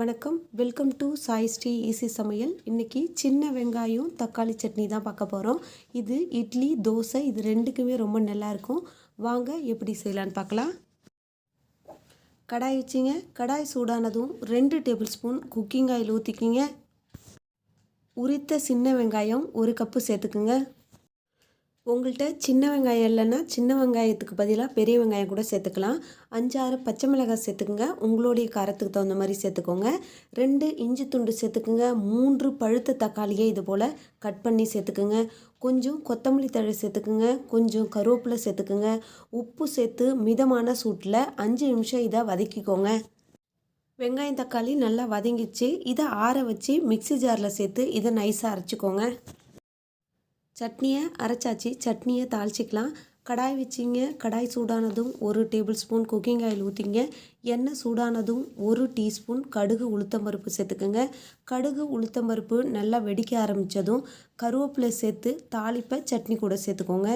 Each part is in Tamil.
வணக்கம். Welcome to Sai Sri easy சமையல். இன்றைக்கி சின்ன வெங்காயம் தக்காளி சட்னி தான் பார்க்க போகிறோம் இது இட்லி தோசை இது ரெண்டுக்குமே ரொம்ப நல்லாயிருக்கும் வாங்க எப்படி செய்யலான்னு பார்க்கலாம். கடாய் வச்சிங்க. கடாய் சூடானதும் ரெண்டு டேபிள் ஸ்பூன் குக்கிங் ஆயில் ஊற்றிக்கிங்க உரித்த சின்ன வெங்காயம் ஒரு கப்பு சேர்த்துக்குங்க. உங்கள்கிட்ட சின்ன வெங்காயம் இல்லைன்னா சின்ன வெங்காயத்துக்கு பதிலாக பெரிய வெங்காயம் கூட சேர்த்துக்கலாம். அஞ்சாறு பச்சை மிளகாய் சேர்த்துக்குங்க. உங்களுடைய காரத்துக்கு தகுந்த மாதிரி சேர்த்துக்கோங்க. ரெண்டு இஞ்சி துண்டு சேர்த்துக்குங்க. மூன்று பழுத்த தக்காளியை இது போல் கட் பண்ணி சேர்த்துக்குங்க. கொஞ்சம் கொத்தமல்லி தழை சேர்த்துக்குங்க. கொஞ்சம் கருவேப்பிலை சேர்த்துக்குங்க. உப்பு சேர்த்து மிதமான சூட்டில் அஞ்சு நிமிஷம் இதை வதக்கிக்கோங்க. வெங்காயம் தக்காளி நல்லா வதங்கிச்சு இதை ஆற வச்சு மிக்சி ஜாரில் சேர்த்து இதை நைஸாக அரைச்சிக்கோங்க. சட்னியை அரைச்சாச்சு. சட்னியை தாளிச்சிக்கலாம். கடாய் வச்சிங்க. கடாய் சூடானதும் ஒரு டேபிள் ஸ்பூன் குக்கிங் ஆயில் ஊற்றிங்க எண்ணெய் சூடானதும் ஒரு டீஸ்பூன் கடுகு உளுத்தம்பருப்பு சேர்த்துக்குங்க. கடுகு உளுத்தம்பருப்பு நல்லா வெடிக்க ஆரம்பித்ததும் கருவேப்பிலை சேர்த்து தாளிப்பை சட்னி கூட சேர்த்துக்கோங்க.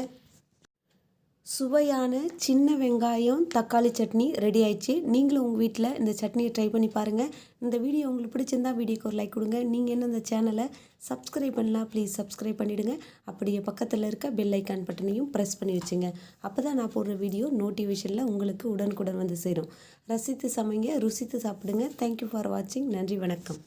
சுவையான சின்ன வெங்காயம் தக்காளி சட்னி ரெடி ஆயிடுச்சு. நீங்களும் உங்கள் வீட்டில் இந்த சட்னியை ட்ரை பண்ணி பாருங்கள் இந்த வீடியோ உங்களுக்கு பிடிச்சிருந்தா வீடியோக்கு ஒரு லைக் கொடுங்க. நீங்கள் என்ன இந்த சேனலை சப்ஸ்கிரைப் பண்ணலாம் ப்ளீஸ் சப்ஸ்கிரைப் பண்ணிவிடுங்க அப்படியே பக்கத்தில் இருக்க பெல் ஐக்கான் பட்டனையும் ப்ரெஸ் பண்ணி வச்சுங்க. அப்போ தான் நான் போடுற வீடியோ நோட்டிஃபிகேஷனில் உங்களுக்கு உடனுக்குடன் வந்து சேரும். ரசித்து சமைங்க ருசித்து சாப்பிடுங்க. தேங்க்யூ ஃபார் வாட்சிங் நன்றி வணக்கம்.